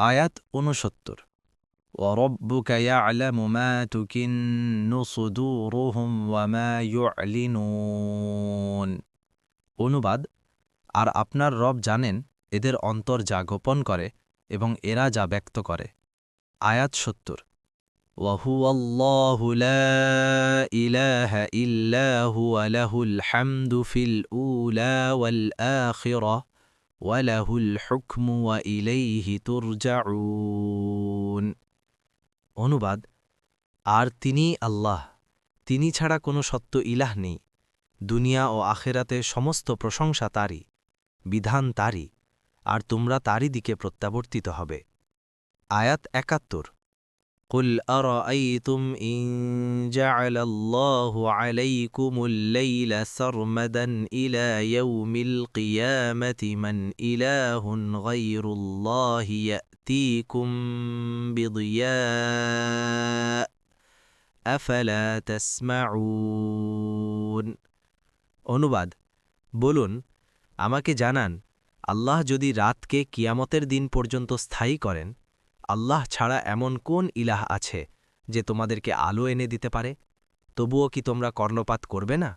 আয়াত ঊনসত্তর وربك يعلم ما تكن صدورهم وما يعلنون অনুবাদ আর আপনার রব জানেন এদের অন্তর যা গোপন করে এবং এরা যা ব্যক্ত করে আয়াত সত্তর وهو الله لا إله إلا هو له الحمد في الأولى والآخرة وله الحكم وإليه ترجعون অনুবাদ আর তিনি আল্লাহ তিনি ছাড়া কোনো সত্য ইলাহ নেই দুনিয়া ও আখেরাতে সমস্ত প্রশংসা তারই বিধান তারই আর তোমরা তারই দিকে প্রত্যাবর্তিত হবে আয়াত একাত্তর قل أرأيتم إن جعل الله عليكم الليل سرمدا إلى يوم القيامة من إله غير الله يأتيكم بضياء أفلا تسمعون অনুবাদ বলুন আমাকে জানান আল্লাহ যদি রাতকে কিয়ামতের দিন পর্যন্ত স্থায়ী করেন আল্লাহ ছাড়া এমন কোন ইলাহ আছে যে তোমাদেরকে আলো এনে দিতে পারে? তবুও কি তোমরা কর্ণপাত করবে না?